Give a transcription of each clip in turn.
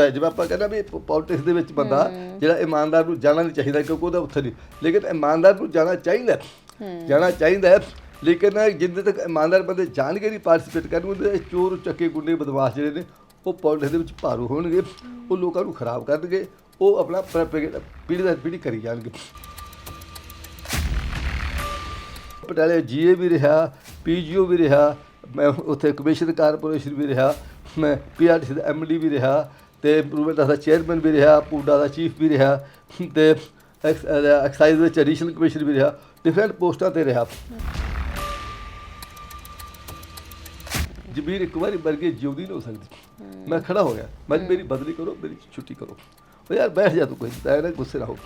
ਹੈ। ਜਿਵੇਂ ਆਪਾਂ ਕਹਿੰਦੇ ਵੀ ਪੋਲਿਟਿਕਸ ਦੇ ਵਿੱਚ ਬੰਦਾ ਜਿਹੜਾ ਇਮਾਨਦਾਰ ਨੂੰ ਜਾਣਾ ਨਹੀਂ ਚਾਹੀਦਾ ਕਿਉਂਕਿ ਉਹਦਾ ਉੱਥੇ ਨਹੀਂ। ਲੇਕਿਨ ਇਮਾਨਦਾਰ ਨੂੰ ਜਾਣਾ ਚਾਹੀਦਾ ਜਾਣਾ ਚਾਹੀਦਾ ਲੇਕਿਨ ਜਿੰਦੇ ਤੱਕ ਇਮਾਨਦਾਰ ਬੰਦੇ ਜਾਣਗੇ ਨਹੀਂ ਪਾਰਟਿਸਿਪੇਟ ਕਰਨਗੇ ਉਹਦੇ ਚੋਰ ਚੱਕੇ ਗੁੰਡੇ ਬਦਮਾਸ਼ ਜਿਹੜੇ ਨੇ ਉਹ ਪੋਲਿਟਿਕਸ ਦੇ ਵਿੱਚ ਭਾਰੂ ਹੋਣਗੇ। ਉਹ ਲੋਕਾਂ ਨੂੰ ਖਰਾਬ ਕਰਨਗੇ। ਉਹ ਆਪਣਾ ਪੀੜ੍ਹੀ ਦਰ ਪੀੜ੍ਹੀ ਕਰੀ ਜਾਣਗੇ। ਪਟਿਆਲੇ ਜੀਏ ਵੀ ਰਿਹਾ ਪੀਜੀਓ ਵੀ ਰਿਹਾ ਮੈਂ ਉੱਥੇ ਕਮਿਸ਼ਨ ਕਾਰਪੋਰੇਸ਼ਨ ਵੀ ਰਿਹਾ ਮੈਂ ਪੀਆਰਟੀਸੀ ਦਾ ਐਮਡੀ ਵੀ ਰਿਹਾ। ਤੇ ਇੰਪਰੂਵਮੈਂਟ ਦਾ ਚੇਅਰਮੈਨ ਵੀ ਰਿਹਾ, ਪੂਡਾ ਦਾ ਚੀਫ ਵੀ ਰਿਹਾ ਤੇ ਐਕਸਾਈਜ਼ ਵਿੱਚ ਐਡੀਸ਼ਨਲ ਕਮਿਸ਼ਨਰ ਵੀ ਰਿਹਾ ਡਿਫਰੈਂਟ ਪੋਸਟਾਂ ਤੇ ਰਿਹਾ। ਜਬੀਰ ਇੱਕ ਵਾਰੀ ਮਰ ਕੇ ਜਿਉਂਦੀ ਨਹੀਂ ਹੋ ਸਕਦੀ। ਮੈਂ ਖੜਾ ਹੋ ਗਿਆ। ਮੈਂ ਮੇਰੀ ਬਦਲੀ ਕਰੋ, ਮੇਰੀ ਛੁੱਟੀ ਕਰੋ। ਉਹ ਯਾਰ, ਬੈਠ ਜਾ ਤੂੰ ਕੋਈ ਤਾਂ ਨਾ ਗੁੱਸੇ ਰਹੋ ਹੋ।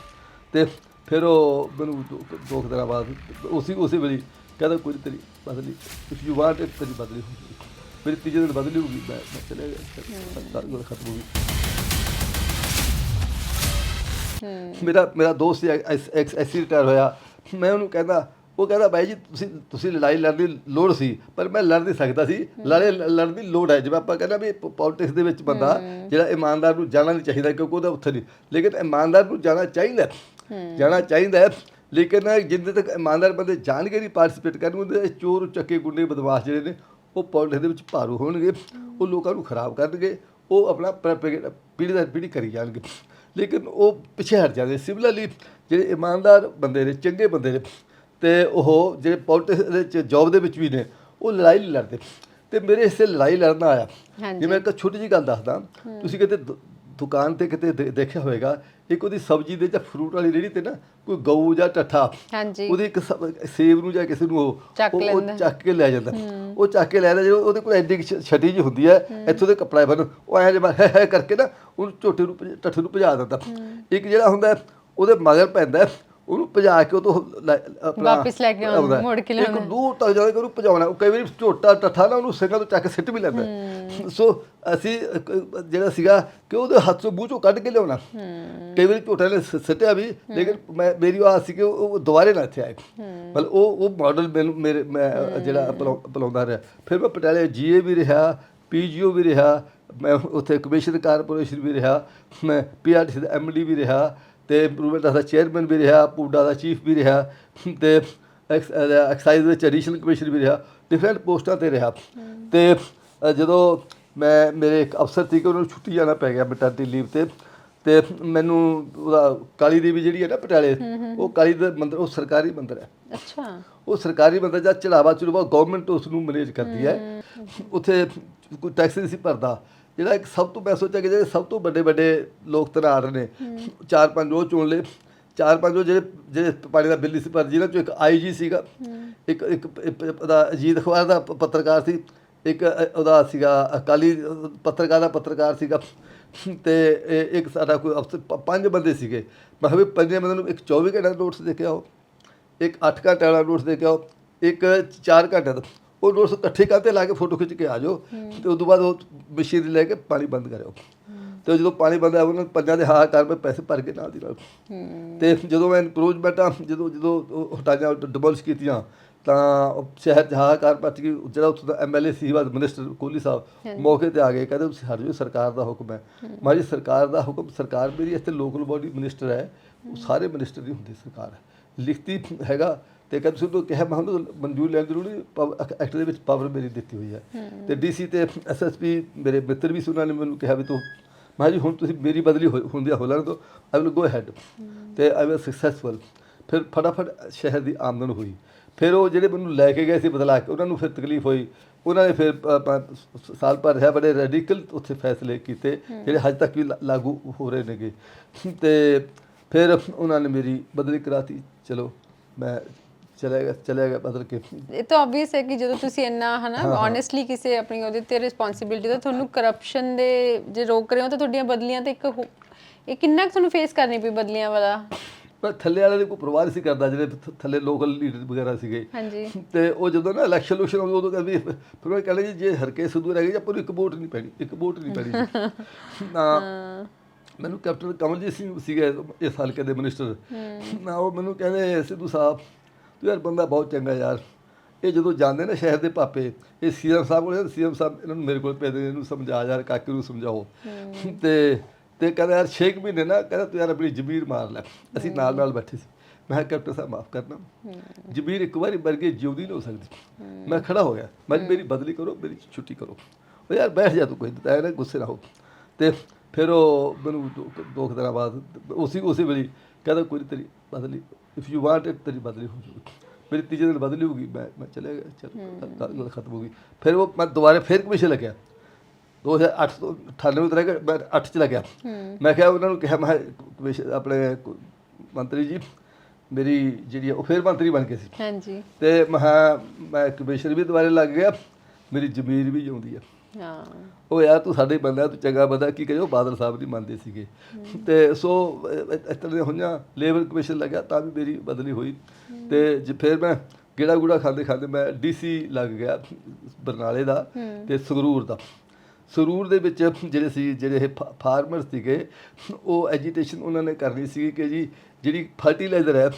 ਤੇ ਫਿਰ ਉਹ ਮੈਨੂੰ ਦੋ ਕੁ ਦਿਨਾਂ ਬਾਅਦ, ਉਸੇ ਉਸੇ ਵੇਲੇ ਕਹਿੰਦਾ, ਕੋਈ ਤੇਰੀ ਬਦਲੀ if you want ਤੇਰੀ ਬਦਲੀ ਹੋ ਮੇਰੀ ਤੀਜੇ ਦਿਨ ਬਦਲੀ ਹੋ ਗਈ ਮੈਂ ਮੈਂ ਚਲੇ ਗਿਆ। ਸਾਰੀ ਗੱਲ ਖਤਮ ਹੋ ਗਈ। ਮੇਰਾ ਮੇਰਾ ਦੋਸਤ ਐਸ ਰਿਟਾਇਰ ਹੋਇਆ। ਮੈਂ ਉਹਨੂੰ ਕਹਿੰਦਾ ਉਹ ਕਹਿੰਦਾ ਬਾਈ ਜੀ ਤੁਸੀਂ ਤੁਸੀਂ ਲੜਾਈ ਲੜਨ ਦੀ ਲੋੜ ਸੀ ਪਰ ਮੈਂ ਲੜ ਨਹੀਂ ਸਕਦਾ ਸੀ। ਲੜੇ ਲੜਨ ਦੀ ਲੋੜ ਹੈ। ਜਿਵੇਂ ਆਪਾਂ ਕਹਿੰਦੇ ਵੀ ਪੋਲਿਟਿਕਸ ਦੇ ਵਿੱਚ ਬੰਦਾ ਜਿਹੜਾ ਇਮਾਨਦਾਰ ਨੂੰ ਜਾਣਾ ਨਹੀਂ ਚਾਹੀਦਾ ਕਿਉਂਕਿ ਉਹਦਾ ਉੱਥੇ ਨਹੀਂ। ਲੇਕਿਨ ਇਮਾਨਦਾਰ ਨੂੰ ਜਾਣਾ ਚਾਹੀਦਾ। ਜਾਣਾ ਚਾਹੀਦਾ ਹੈ, ਲੇਕਿਨ ਜਿੰਦੇ ਤੱਕ ਇਮਾਨਦਾਰ ਬੰਦੇ ਜਾਣਗੇ ਨਹੀਂ ਪਾਰਟਿਸਿਪੇਟ ਕਰਨਗੇ ਉਹਦੇ ਚੋਰ ਚੱਕੇ ਗੁੰਡੇ ਬਦਮਾਸ਼ ਜਿਹੜੇ ਨੇ ਉਹ ਪੋਲਿਟਿਕਸ ਦੇ ਵਿੱਚ ਭਾਰੂ ਹੋਣਗੇ ਉਹ ਲੋਕਾਂ ਨੂੰ ਖਰਾਬ ਕਰਨਗੇ ਉਹ ਆਪਣਾ ਪੀੜ੍ਹੀ ਦਰ ਪੀੜ੍ਹੀ ਕਰੀ ਜਾਣਗੇ। ਲੇਕਿਨ ਉਹ ਪਿੱਛੇ ਹਟ ਜਾਂਦੇ। ਸਿਮਿਲਰਲੀ ਜਿਹੜੇ ਇਮਾਨਦਾਰ ਬੰਦੇ ਨੇ ਚੰਗੇ ਬੰਦੇ ਨੇ ਤੇ ਉਹ ਜਿਹੜੇ ਪੋਲਿਟਿਕਸ ਦੇ ਵਿੱਚ ਜੌਬ ਦੇ ਵਿੱਚ ਵੀ ਨੇ ਉਹ ਲੜਾਈ ਨਹੀਂ ਲੜਦੇ। ਤੇ ਮੇਰੇ ਹਿੱਸੇ ਲੜਾਈ ਲੜਨਾ ਆਇਆ। ਜਿਵੇਂ ਇੱਕ ਛੋਟੀ ਜਿਹੀ ਗੱਲ ਦੱਸਦਾ ਤੁਸੀਂ ਕਿਤੇ ਦੁ- ਦੁਕਾਨ ਤੇ ਕਿਤੇ ਦੇ- ਦੇਖਿਆ ਹੋਵੇਗਾ ਇੱਕ ਉਹਦੀ ਸਬਜ਼ੀ ਦੇ ਜਾਂ ਫਰੂਟ ਵਾਲੀ ਰੇਹੜੀ ਤੇ ਨਾ ਕੋਈ ਗਊ ਜਾਂ ਟੱਠਾ ਹਾਂਜੀ। ਉਹਦੀ ਇੱਕ ਸਬ- ਸੇਬ ਨੂੰ ਜਾਂ ਕਿਸੇ ਨੂੰ ਉਹ ਚੱਕ ਉਹ- ਉਹ ਲੈਂਦਾ। ਚੱਕ ਕੇ ਲੈ ਜਾਂਦਾ। ਉਹ ਚੱਕ ਕੇ ਲੈ ਜਾਂਦਾ ਜਦੋਂ ਉਹਦੇ ਕੋਲ ਐਡੀ ਕੁ ਛ- ਛਟੀ ਜੀ ਹੁੰਦੀ ਹੈ ਇੱਥੋਂ ਦੇ ਕੱਪੜਾ ਬਣ ਉਹ ਐਂ ਜਿਹਾ ਹੈ ਹੈ ਕਰਕੇ ਨਾ ਉਹਨੂੰ ਝੋਟੇ ਨੂੰ ਭਜ- ਟੱਠੇ ਨੂੰ ਭਜਾ ਦਿੰਦਾ। ਇੱਕ ਜਿਹੜਾ ਹੁੰਦਾ ਹੈ, ਉਹਦੇ ਮਗਰ ਪੈਂਦਾ ਹੈ, ਉਹਨੂੰ ਭਜਾ ਕੇ ਉਹ ਤੋਂ ਆਪਣਾ ਵਾਪਿਸ ਲੈ ਕੇ ਆਉਂਦਾ। ਮੁੜ ਕੇ ਇੱਕ ਲਿਆਉਂਦਾ। ਦੂਰ ਤੱਕ ਜਾ ਕੇ ਉਹਨੂੰ ਭਜਾਉਣਾ ਉਹ ਕਈ ਵਾਰੀ ਝੋਟਾ ਟੱਠਾ ਨਾ ਉਹਨੂੰ ਸਿੰਘਾਂ ਤੋਂ ਚੱਕ ਕੇ ਸਿੱਟ ਵੀ ਲੈਂਦਾ। ਸੋ ਅਸੀਂ ਜਿਹੜਾ ਸੀਗਾ ਕਿ ਉਹਦੇ ਹੱਥ ਮੂੰਹ ਚੋਂ ਕੱਢ ਕੇ ਲਿਆਉਣਾ। ਕਈ ਵਾਰੀ ਝੋਟੇ ਨੇ ਸਿੱਟਿਆ ਵੀ ਲੇਕਿਨ ਮੈਂ ਮੇਰੀ ਆਸ ਸੀ ਕਿ ਉਹ ਦੁਬਾਰੇ ਨਾ ਇੱਥੇ ਆਏ। ਮਤਲਬ ਉਹ ਉਹ ਮਾਡਲ ਮੈਨੂੰ ਮੇਰੇ ਮੈਂ ਜਿਹੜਾ ਅਪਣਾ- ਅਪਣਾਉਂਦਾ ਰਿਹਾ। ਫਿਰ ਮੈਂ ਪਟਿਆਲੇ ਜੀਏ ਵੀ ਰਿਹਾ ਪੀਜੀਓ ਵੀ ਰਿਹਾ ਮੈਂ ਉੱਥੇ ਕਮਿਸ਼ਨ ਕਾਰਪੋਰੇਸ਼ਨ ਵੀ ਰਿਹਾ ਮੈਂ ਪੀਆਰਟੀਸੀ ਦਾ ਐਮਡੀ ਵੀ ਰਿਹਾ। ਤੇ ਇੰਪਰੂਵਮੈਂਟ ਦਾ ਚੇਅਰਮੈਨ ਵੀ ਰਿਹਾ ਪੂਡਾ ਦਾ ਚੀਫ ਵੀ ਰਿਹਾ ਤੇ ਐਕਸਾਈਜ਼ ਵਿੱਚ ਐਡੀਸ਼ਨਲ ਕਮਿਸ਼ਨ ਵੀ ਰਿਹਾ ਡਿਫਰੈਂਟ ਪੋਸਟਾਂ ਤੇ ਰਿਹਾ। ਤੇ ਜਦੋਂ ਮੈਂ ਮੇਰੇ ਇੱਕ ਅਫਸਰ ਸੀ ਕਿ ਉਹਨਾਂ ਨੂੰ ਛੁੱਟੀ ਜਾਣਾ ਪੈ ਗਿਆ ਮੈਟਰਨਿਟੀ ਲੀਵ ਤੇ ਤੇ ਮੈਨੂੰ ਉਹਦਾ ਕਾਲੀ ਦੇਵੀ ਜਿਹੜੀ ਹੈ ਨਾ ਪਟਿਆਲੇ ਉਹ ਕਾਲੀ ਦਾ ਮੰਦਿਰ ਉਹ ਸਰਕਾਰੀ ਮੰਦਿਰ ਹੈ। ਅੱਛਾ। ਉਹ ਸਰਕਾਰੀ ਬੰਦਾ ਜਾਂ ਚੜਾਵਾ ਚੜਾਵਾ ਗਵਰਨਮੈਂਟ ਉਸ ਨੂੰ ਮੈਨੇਜ ਕਰਦੀ ਹੈ। ਉੱਥੇ ਕੋਈ ਟੈਕਸ ਨਹੀਂ ਸੀ ਭਰਦਾ। ਜਿਹੜਾ ਇੱਕ ਸਭ ਤੋਂ ਮੈਂ ਸੋਚਿਆ ਕਿ ਜਿਹੜੇ ਸਭ ਤੋਂ ਵੱਡੇ ਵੱਡੇ ਲੋਕ ਤਨਾਰ ਨੇ ਚਾਰ ਪੰਜ ਉਹ ਚੁਣ ਲਏ। ਚਾਰ ਪੰਜ ਉਹ ਜਿਹੜੇ ਜਿਹੜੇ ਪਾਣੀ ਦਾ ਬਿੱਲ ਸੀ ਭਰ ਜਿਹਨਾਂ ਚੋਂ ਇੱਕ ਆਈਜੀ ਸੀਗਾ ਇੱਕ ਇੱਕ ਉਹਦਾ ਅਜੀਤ ਅਖਬਾਰ ਦਾ ਪੱਤਰਕਾਰ ਸੀ ਇੱਕ ਉਹਦਾ ਸੀਗਾ ਅਕਾਲੀ ਪੱਤਰਕਾਰ ਦਾ ਪੱਤਰਕਾਰ ਸੀਗਾ। ਤੇ ਇੱਕ ਸਾਡਾ ਕੋਈ ਅਫਸਰ ਪੰਜ ਬੰਦੇ ਸੀਗੇ। ਮੈਂ ਵੀ ਪੰਜੇ ਬੰਦੇ ਨੂੰ ਇੱਕ 24 ਘੰਟੇ ਦਾ ਨੋਟਿਸ ਦੇ ਕੇ ਆਓ ਇੱਕ 8 ਘੰਟੇ ਵਾਲਾ ਨੋਟਸ ਦੇ ਕੇ ਆਓ ਇੱਕ 4 ਘੰਟੇ ਦਾ। ਉਹ ਨੋਟਸ ਇਕੱਠੇ ਕਰਤੇ ਲਾ ਕੇ ਫੋਟੋ ਖਿੱਚ ਕੇ ਆ ਜਾਓ। ਤੇ ਉਸ ਤੋਂ ਬਾਅਦ ਉਹ ਮਸ਼ੀਨ ਲੈ ਕੇ ਪਾਣੀ ਬੰਦ ਕਰਿਓ। ਤੇ ਜਦੋਂ ਪਾਣੀ ਬੰਦ ਆਇਆ ਉਹਨਾਂ ਪੰਜਾਂ ਦੇ ਹਾਹਾਕਾਰ ਵਿੱਚ ਪੈਸੇ ਭਰ ਕੇ ਨਾਲ ਦੀ ਨਾਲ। ਤੇ ਜਦੋਂ ਮੈਂ ਇੰਪਰੂਵਮੈਂਟ ਜਦੋਂ ਜਦੋਂ ਹਟਾਈਆਂ ਡਿਮੋਲਿਸ਼ ਕੀਤੀਆਂ ਤਾਂ ਸ਼ਹਿਰ 'ਚ ਹਾਹਾਕਾਰ ਪੱਟ ਗਈ ਜਿਹੜਾ ਉੱਥੋਂ ਦਾ ਐਮਐਲਏ ਸੀ ਬਾਦ ਮਿਨਿਸਟਰ ਕੋਹਲੀ ਸਾਹਿਬ ਮੌਕੇ ਤੇ ਆ ਗਏ ਕਹਿੰਦੇ ਤੁਸੀਂ ਹਟ ਜਾਓ ਸਰਕਾਰ ਦਾ ਹੁਕਮ ਹੈ। ਮਾਜੀ ਸਰਕਾਰ ਦਾ ਹੁਕਮ ਸਰਕਾਰ ਮੇਰੀ ਇੱਥੇ ਲੋਕਲ ਬੋਡੀ ਮਿਨਿਸਟਰ ਹੈ। ਉਹ ਸਾਰੇ ਮਿਨਿਸਟਰ ਦੀ ਹੁੰਦੀ ਸਰਕਾਰ ਹੈ। ਲਿਖਤੀ ਹੈਗਾ ਤੇ ਕਹਿੰਦੇ ਤੁਸੀਂ ਕਿਹਾ ਮੈਂ ਉਹਨੂੰ ਮਨਜ਼ੂਰ ਲੈਣ ਜ਼ਰੂਰੀ ਐਕਟ ਦੇ ਵਿੱਚ ਪਾਵਰ ਮੇਰੀ ਦਿੱਤੀ ਹੋਈ ਹੈ। ਤੇ ਡੀਸੀ ਤੇ ਐਸਐਸਪੀ ਮੇਰੇ ਮਿੱਤਰ ਵੀ ਸੀ ਉਹਨਾਂ ਨੇ ਮੈਨੂੰ ਕਿਹਾ ਵੀ ਤੂੰ ਮੈਂ ਜੀ ਹੁਣ ਤੁਸੀਂ ਮੇਰੀ ਬਦਲੀ ਹੁੰਦੀ ਆ ਹੋ ਲੈਣ ਤੋਂ ਆਈ ਵਿਲ ਗੋ ਹੈਡ। ਤੇ ਆਈ ਵਾਸ ਸਕਸੈਸਫੁਲ। ਫਿਰ ਫਟਾਫਟ ਸ਼ਹਿਰ ਦੀ ਆਮਦਨ ਹੋਈ। ਫਿਰ ਉਹ ਜਿਹੜੇ ਮੈਨੂੰ ਲੈ ਕੇ ਗਏ ਸੀ ਬਦਲਾ ਕੇ ਉਹਨਾਂ ਨੂੰ ਫਿਰ ਤਕਲੀਫ ਹੋਈ। ਉਹਨਾਂ ਨੇ ਫਿਰ ਸਾਲ ਭਰ ਰਿਹਾ ਬੜੇ ਰੈਡੀਕਲ ਉੱਥੇ ਫੈਸਲੇ ਕੀਤੇ ਜਿਹੜੇ ਹਜੇ ਤੱਕ ਵੀ ਲਾਗੂ ਹੋ ਰਹੇ ਨੇਗੇ। ਤੇ ਫਿਰ ਉਹਨਾਂ ਨੇ ਮੇਰੀ ਬਦਲੀ ਕਰਾਤੀ। ਚਲੋ ਮੈਂ ਚਲੇ ਗਿਆ ਚਲੇ ਗਿਆ ਬਦਲ ਕੇ। ਇਹ ਤਾਂ ਆਬਵੀਅਸ ਹੈ ਕਿ ਜਦੋਂ ਤੁਸੀਂ ਇੰਨਾ ਹਨਾ ਓਨੈਸਟਲੀ ਕਿਸੇ ਆਪਣੀ ਉਹਦੇ ਤੇ ਰਿਸਪੌਂਸਿਬਿਲਟੀ ਦਾ ਤੁਹਾਨੂੰ ਕਰਪਸ਼ਨ ਦੇ ਜੇ ਰੋਕ ਰਹੇ ਹੋ ਤਾਂ ਤੁਹਾਡੀਆਂ ਬਦਲੀਆਂ ਤੇ ਇੱਕ ਇਹ ਕਿੰਨਾ ਕੁ ਤੁਹਾਨੂੰ ਫੇਸ ਕਰਨੀ ਪਈ ਬਦਲੀਆਂ ਵਾਲਾ? ਪਰ ਥੱਲੇ ਵਾਲੇ ਦੇ ਕੋਈ ਪਰਵਾਹ ਨਹੀਂ ਸੀ ਕਰਦਾ ਜਿਹੜੇ ਥੱਲੇ ਲੋਕਲ ਲੀਡਰ ਵਗੈਰਾ ਸੀਗੇ। ਹਾਂਜੀ। ਤੇ ਉਹ ਜਦੋਂ ਨਾ ਇਲੈਕਸ਼ਨ ਲੂਸ਼ਨ ਆਉਂਦੇ ਉਦੋਂ ਕਹਿੰਦੇ ਫਿਰ ਉਹ ਕਹਿੰਦੇ ਜੀ ਹਰਕੇ ਸਿੱਧੂ ਰਹਿ ਗਏ ਜਾਂ ਪਰ ਇੱਕ ਵੋਟ ਨਹੀਂ ਪੈਣੀ ਇੱਕ ਵੋਟ ਨਹੀਂ ਪੈਣੀ। ਨਾ ਮੈਨੂੰ ਕੈਪਟਨ ਕਮਲਜੀਤ ਸਿੰਘ ਸੀਗੇ ਇਸ ਹਲਕੇ ਦੇ ਮਿਨਿਸਟਰ। ਨਾ ਉਹ ਮੈਨੂੰ ਕਹਿੰਦੇ ਸਿੱਧੂ ਸਾਹਿਬ ਤੂੰ ਯਾਰ ਬੰਦਾ ਬਹੁਤ ਚੰਗਾ ਯਾਰ। ਇਹ ਜਦੋਂ ਜਾਂਦੇ ਨੇ ਸ਼ਹਿਰ ਦੇ ਪਾਪੇ ਇਹ ਸੀਐਮ ਸਾਹਿਬ ਕੋਲ ਸੀਐਮ ਸਾਹਿਬ ਇਹਨਾਂ ਨੂੰ ਮੇਰੇ ਕੋਲ ਭੇਜਦੇ ਇਹਨੂੰ ਸਮਝਾ ਯਾਰ ਕਾਕੇ ਨੂੰ ਸਮਝਾਓ। ਤੇ ਤੇ ਕਹਿੰਦਾ ਯਾਰ 6 ਮਹੀਨੇ ਨਾ ਕਹਿੰਦਾ ਤੂੰ ਯਾਰ ਆਪਣੀ ਜ਼ਮੀਰ ਮਾਰ ਲੈ। ਅਸੀਂ ਨਾਲ ਨਾਲ ਬੈਠੇ ਸੀ। ਮੈਂ ਕੈਪਟਨ ਸਾਹਿਬ ਮਾਫ ਕਰਨਾ। ਜ਼ਮੀਰ ਇੱਕ ਵਾਰੀ ਮਰ ਕੇ ਜਿਉਂਦੀ ਨਹੀਂ ਹੋ ਸਕਦੀ। ਮੈਂ ਖੜਾ ਹੋ ਗਿਆ। ਮੈਂ ਮੇਰੀ ਬਦਲੀ ਕਰੋ ਮੇਰੀ ਛੁੱਟੀ ਕਰੋ। ਉਹ ਯਾਰ ਬੈਠ ਜਾ ਤੂੰ ਕੋਈ ਤਾਂ ਐ ਨਾ ਗੁੱਸੇ ਨਾ ਹੋ। ਤੇ ਫਿਰ ਉਹ ਮੈਨੂੰ ਦੋ ਦਿਨਾਂ ਬਾਅਦ ਉਸੇ ਉਸੇ ਵੇਲੇ ਕਹਿੰਦਾ ਕੋਈ ਤੇਰੀ ਬਦਲੀ ਇਫ ਯੂ ਵਾਂਟ ਇਟ ਤੇਰੀ ਬਦਲੀ ਹੋ ਜੂਗੀ ਮੇਰੀ ਤੀਜੇ ਦਿਨ ਬਦਲੀ ਹੋ ਗਈ ਮੈਂ ਮੈਂ ਚਲੇ ਗਿਆ ਚਲੋ ਗੱਲ ਖਤਮ ਹੋ ਗਈ। ਫਿਰ ਉਹ ਮੈਂ ਦੁਬਾਰਾ ਫਿਰ ਕਮਿਸ਼ਨ ਲੱਗਿਆ 2008 ਤੋਂ 98 ਤੱਕ ਮੈਂ 8 ਚ ਲੱਗਿਆ ਮੈਂ ਕਿਹਾ ਉਹਨਾਂ ਨੂੰ ਕਿਹਾ ਮੈਂ ਕਮਿਸ਼ਨ ਆਪਣੇ ਮੰਤਰੀ ਜੀ ਮੇਰੀ ਜਿਹੜੀ ਉਹ ਫਿਰ ਮੰਤਰੀ ਬਣ ਗਏ ਸੀ। ਹਾਂਜੀ। ਤੇ ਮੈਂ ਮੈਂ ਕਮਿਸ਼ਨ ਵੀ ਦੁਬਾਰੇ ਲੱਗ ਗਿਆ ਮੇਰੀ ਜ਼ਮੀਰ ਵੀ ਜਿਉਂਦੀ ਆ। ਹਾਂ। ਉਹ ਯਾਰ ਤੂੰ ਸਾਡੇ ਬੰਦਾ ਤੂੰ ਚੰਗਾ ਬੰਦਾ ਕੀ ਕਹੇ? ਉਹ ਬਾਦਲ ਸਾਹਿਬ ਨਹੀਂ ਮੰਨਦੇ ਸੀਗੇ। ਤੇ ਸੋ ਇਸ ਤਰ੍ਹਾਂ ਹੋਈਆਂ ਲੇਬਰ ਕਮਿਸ਼ਨ ਲੱਗਿਆ ਤਾਂ ਵੀ ਮੇਰੀ ਬਦਲੀ ਹੋਈ। ਤੇ ਜੇ ਫਿਰ ਮੈਂ ਗੇੜਾ ਗੂੜਾ ਖਾਂਦੇ ਖਾਂਦੇ ਮੈਂ ਡੀਸੀ ਲੱਗ ਗਿਆ ਬਰਨਾਲੇ ਦਾ ਤੇ ਸੰਗਰੂਰ ਦਾ। ਸੰਗਰੂਰ ਦੇ ਵਿੱਚ ਜਿਹੜੇ ਸੀ ਜਿਹੜੇ ਫਾਰਮਰ ਸੀਗੇ ਉਹ ਐਜੀਟੇਸ਼ਨ ਉਹਨਾਂ ਨੇ ਕਰਨੀ ਸੀ ਕਿ ਜੀ ਜਿਹੜੀ ਫਰਟੀਲਾਈਜ਼ਰ ਹੈ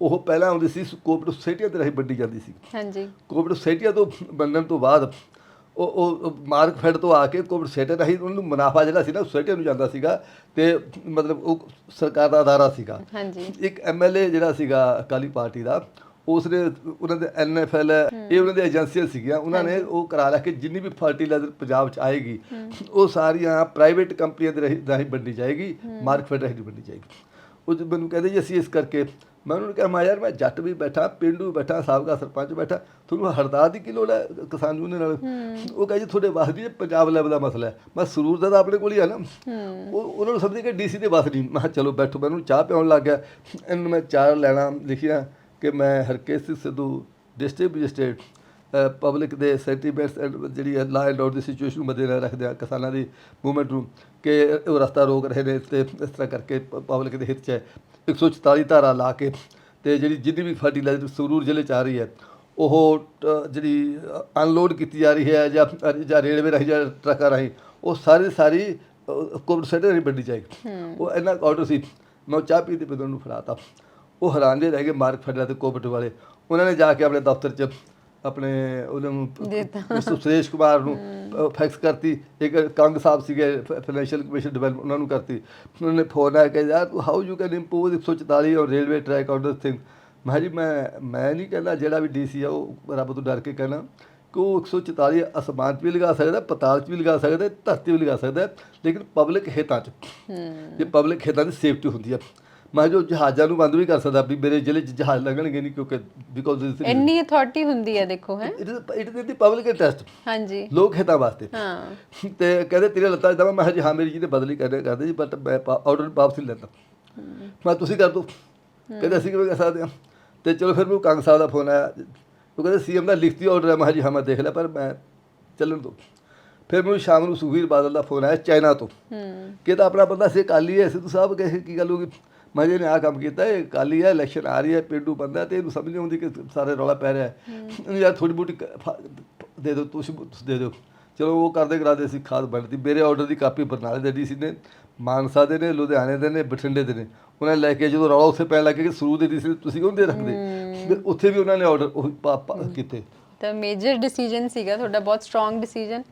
ਉਹ ਪਹਿਲਾਂ ਆਉਂਦੀ ਸੀ ਕੋਆਪਰੇਟਿਵ ਸੋਸਾਇਟੀਆਂ ਦੇ ਰਾਹੀਂ ਵੰਡੀ ਜਾਂਦੀ ਸੀ। ਹਾਂਜੀ। ਕੋਵਿਡ ਸੋਸਾਇਟੀਆਂ ਤੋਂ ਬਣਨ ਤੋਂ ਬਾਅਦ ਉਹ ਉਹ ਮਾਰਕ ਫੈਡ ਤੋਂ ਆ ਕੇ ਕੋਵਿਡ ਸੋਸਾਇਟੀ ਰਾਹੀਂ ਉਹਨਾਂ ਨੂੰ ਮੁਨਾਫਾ ਜਿਹੜਾ ਸੀ ਨਾ ਸੋਸਾਇਟੀ ਨੂੰ ਜਾਂਦਾ ਸੀਗਾ ਤੇ ਮਤਲਬ ਉਹ ਸਰਕਾਰ ਦਾ ਅਦਾਰਾ ਸੀਗਾ। ਹਾਂਜੀ। ਇੱਕ ਐਮਐਲਏ ਜਿਹੜਾ ਸੀਗਾ ਅਕਾਲੀ ਪਾਰਟੀ ਦਾ ਉਸਨੇ ਉਹਨਾਂ ਦੇ ਐਨਐਫਐਲ ਇਹ ਉਹਨਾਂ ਦੀ ਏਜੰਸੀਆਂ ਸੀਗੀਆਂ। ਉਹਨਾਂ ਨੇ ਉਹ ਕਰਾ ਲਿਆ ਕਿ ਜਿੰਨੀ ਵੀ ਫਰਟੀਲਾਈਜ਼ਰ ਪੰਜਾਬ 'ਚ ਆਏਗੀ ਉਹ ਸਾਰੀਆਂ ਪ੍ਰਾਈਵੇਟ ਕੰਪਨੀਆਂ ਦੇ ਰਾਹੀਂ ਰਾਹੀਂ ਵੰਡੀ ਜਾਏਗੀ ਮਾਰਕ ਫੈਡ ਰਾਹੀਂ ਵੰਡੀ ਜਾਏਗੀ। ਉਹ ਮੈਨੂੰ ਕਹਿੰਦੇ ਜੀ ਅਸੀਂ ਇਸ ਕਰਕੇ ਮੈਂ ਉਹਨਾਂ ਨੂੰ ਕਿਹਾ ਮੈਂ ਯਾਰ ਮੈਂ ਜੱਟ ਵੀ ਬੈਠਾ ਪਿੰਡੂ ਵੀ ਬੈਠਾ ਸਾਬਕਾ ਸਰਪੰਚ ਬੈਠਾ ਤੁਹਾਨੂੰ ਹੜਤਾਲ ਦੀ ਕੀ ਲੋੜ ਹੈ ਕਿਸਾਨ ਯੂਨੀਅਨ ਨਾਲ? ਉਹ ਕਹੇ ਜੀ ਤੁਹਾਡੇ ਵਾਸ ਦੀ ਇਹ ਪੰਜਾਬ ਲੈਵਲ ਦਾ ਮਸਲਾ ਹੈ। ਮੈਂ ਸਰੂਰ ਦਾ ਤਾਂ ਆਪਣੇ ਕੋਲ ਹੀ ਆ ਨਾ। ਉਹ ਉਹਨਾਂ ਨੂੰ ਸਮਝੇ ਕਿ ਡੀਸੀ ਦੇ ਵਾਸ ਨਹੀਂ ਮੈਂ ਚਲੋ ਬੈਠੋ ਮੈਂ ਉਹਨੂੰ ਚਾਹ ਪਿਆਉਣ ਲੱਗ ਗਿਆ। ਇਹਨਾਂ ਮੈਂ ਚਾਰ ਲੈਣਾ ਲਿਖੀਆਂ ਕਿ ਮੈਂ Harkesh Singh Sidhu district magistrate public ਦੇ ਸੈਂਟੀਮੈਂਟਸ ਐਂਡ ਜਿਹੜੀ law and order the situation ਨੂੰ ਮੱਦੇਨਜ਼ਰ ਰੱਖਦੇ ਆ ਕਿਸਾਨਾਂ ਦੀ ਮੂਵਮੈਂਟ ਨੂੰ ਕਿ ਉਹ ਰਸਤਾ ਰੋਕ ਰਹੇ ਨੇ ਤੇ ਇਸ ਤਰ੍ਹਾਂ ਕਰਕੇ ਪਬਲਿਕ ਦੇ ਹਿੱਤ 'ਚ ਹੈ। 144 ਧਾਰਾ ਲਾ ਕੇ ਤੇ ਜਿਹੜੀ ਜਿੰਨੀ ਵੀ ਫਰਟੀਲਾਈਜ਼ਰ ਸਰੂਰ ਜ਼ਿਲ੍ਹੇ 'ਚ ਆ ਰਹੀ ਹੈ ਉਹ ਟ- ਜਿਹੜੀ ਅਨਲੋਡ ਕੀਤੀ ਜਾ ਰਹੀ ਹੈ ਜਾਂ ਜਾਂ ਰੇਲਵੇ ਰਾਹੀਂ ਜਾਂ ਟਰੱਕਾਂ ਰਾਹੀਂ ਉਹ ਸਾਰੀ ਸਾਰੀ ਕੋਵਿਡ ਸੈਂਟਰ ਨਹੀਂ ਵੱਡੀ ਜਾਏਗੀ ਉਹ ਇੰਨਾ ਆਰਡਰ ਸੀ ਮੈਂ ਉਹ ਚਾਹ ਪੀਤੇ ਪੀਤੇ ਉਹਨੂੰ ਫੜਾਤਾ। ਉਹ ਹੈਰਾਨ ਜਿਹੇ ਰਹਿ ਗਏ ਮਾਰਕ ਫੈਡਰਾ ਤੇ ਕੋਵਿਡ ਵਾਲੇ। ਉਹਨਾਂ ਨੇ ਜਾ ਕੇ ਆਪਣੇ ਦਫ਼ਤਰ 'ਚ ਆਪਣੇ ਉਹਨਾਂ ਸੁਰੇਸ਼ ਕੁਮਾਰ ਨੂੰ ਫੈਕਸ ਕਰਤੀ ਇੱਕ ਕੰਗ ਸਾਹਿਬ ਸੀਗੇ ਫਾਈਨੈਂਸ਼ੀਅਲ ਕਮਿਸ਼ਨ ਡਿਵੈਲਪ ਉਹਨਾਂ ਨੂੰ ਕਰਤੀ। ਉਹਨਾਂ ਨੇ ਫੋਨ ਆਇਆ ਕਿ ਯਾਰ how you can impose 144 or railway track order thing ਮੈਂ ਜੀ ਮੈਂ ਮੈਂ ਨਹੀਂ ਕਹਿੰਦਾ ਜਿਹੜਾ ਵੀ ਡੀਸੀ ਆ ਉਹ ਰੱਬ ਤੋਂ ਡਰ ਕੇ ਕਹਿਣਾ ਕਿ ਉਹ 144 ਅਸਮਾਨ 'ਚ ਵੀ ਲਗਾ ਸਕਦਾ ਪਤਾਲ 'ਚ ਵੀ ਲਗਾ ਸਕਦਾ ਧਰਤੀ ਵੀ ਲਗਾ ਸਕਦਾ ਲੇਕਿਨ ਪਬਲਿਕ ਹਿੱਤਾਂ 'ਚ। ਜੇ ਪਬਲਿਕ ਹਿੱਤਾਂ ਦੀ ਸੇਫਟੀ ਹੁੰਦੀ ਆ। ਮੈਂ ਜੋ ਜਹਾਜ਼ਾਂ ਨੂੰ ਬੰਦ ਵੀ ਕਰ ਸਕਦਾ ਵੀ ਮੇਰੇ ਜ਼ਿਲ੍ਹੇ 'ਚ ਜਹਾਜ਼ ਲੱਗਣਗੇ ਨਹੀਂ ਕਿਉਂਕਿ ਬਿਕੋਜ਼ ਇਟ ਇੰਨੀ ਅਥਾਰਟੀ ਹੁੰਦੀ ਹੈ ਦੇਖੋ ਹੈ? It it is the public interest ਹਾਂਜੀ। ਲੋਕ ਹਿੱਤਾਂ ਵਾਸਤੇ। ਹਾਂ। ਤੇ ਕਹਿੰਦੇ ਤੇਰੇ ਲੱਤਾਂ ਜਿੱਦਾਂ ਮੈਂ ਹਾਂ ਮੇਰੀ ਜੀ ਨੇ ਬਦਲੀ ਕਰਦੇ ਕਰਦੇ ਜੀ ਬਟ ਮੈਂ ਆਰਡਰ ਵਾਪਸ ਨਹੀਂ ਲੈਂਦਾ। ਮੈਂ ਤੁਸੀਂ ਕਰ ਦੋ। ਕਹਿੰਦੇ ਅਸੀਂ ਕਿਵੇਂ ਕਰ ਸਕਦੇ ਹਾਂ? ਤੇ ਚਲੋ ਫਿਰ ਮੈਨੂੰ ਕੰਗ ਸਾਹਿਬ ਦਾ ਫੋਨ ਆਇਆ। ਉਹ ਕਹਿੰਦੇ ਸੀਐਮ ਦਾ ਲਿਖਤੀ ਆਰਡਰ ਹੈ। ਮੈਂ ਜੀ ਹਾਂ ਮੈਂ ਦੇਖ ਲਿਆ ਪਰ ਮੈਂ ਚੱਲਣ ਦੋ। ਫਿਰ ਮੈਨੂੰ ਸ਼ਾਮ ਨੂੰ ਸੁਖਵੀਰ ਬਾਦਲ ਦਾ ਫੋਨ ਆਇਆ ਚਾਈਨਾ ਤੋਂ। ਹੂੰ। ਕਿ ਤਾਂ ਆਪਣਾ ਬੰਦਾ ਸੇ ਕਾਲੀ ਹੈ ਸਿੱਧੂ ਸਾਹਿਬ ਕਹੇ ਕੀ ਗੱਲ ਹੋਗੀ ਮੈਂ ਜੀ ਨੇ ਆ ਕੰਮ ਕੀਤਾ ਇਹ ਕਾਲੀ ਹੈ ਇਲੈਕਸ਼ਨ ਆ ਰਹੀ ਹੈ ਪਿੰਡੂ ਬੰਦਾ ਤੇ ਇਹਨੂੰ ਸਮਝ ਨਹੀਂ ਆਉਂਦੀ ਕਿ ਸਾਰੇ ਰੌਲਾ ਪੈ ਰਿਹਾ। ਹੈ। ਯਾਰ ਥੋੜੀ ਬੂਟੀ ਦੇ ਦਿਓ ਤੁਸੀਂ ਦੇ ਦਿਓ। ਚਲੋ ਉਹ ਕਰਦੇ ਕਰਾਦੇ ਸੀ ਖਾਦ ਬਣਦੀ ਮੇਰੇ ਆਰਡਰ ਦੀ ਕਾਪੀ ਬਰਨਾਲੇ ਦੇ ਡੀਸੀ ਨੇ ਮਾਨਸਾ ਦੇ ਨੇ ਲੁਧਿਆਣੇ ਦੇ ਨੇ ਬਠਿੰਡੇ ਦੇ ਨੇ। ਉਹਨਾਂ ਨੇ ਲੈ ਕੇ ਜਦੋਂ ਰੌਲਾ ਉੱਥੇ ਪੈਣ ਲੱਗੇ ਕਿ ਸਰੂ ਦੇ ਡੀਸੀ ਤੁਸੀਂ ਕਿਉਂ ਦੇ ਰੱਖਦੇ? ਫਿਰ ਉੱਥੇ ਵੀ ਉਹਨਾਂ ਨੇ ਆਰਡਰ ਉਹ ਕੀਤੇ। ਤਾਂ ਮੇਜਰ ਡਿਸੀਜਨ ਸੀਗਾ ਤੁਹਾਡਾ ਬਹੁਤ ਸਟਰੋਂਗ ਡਿਸੀਜਨ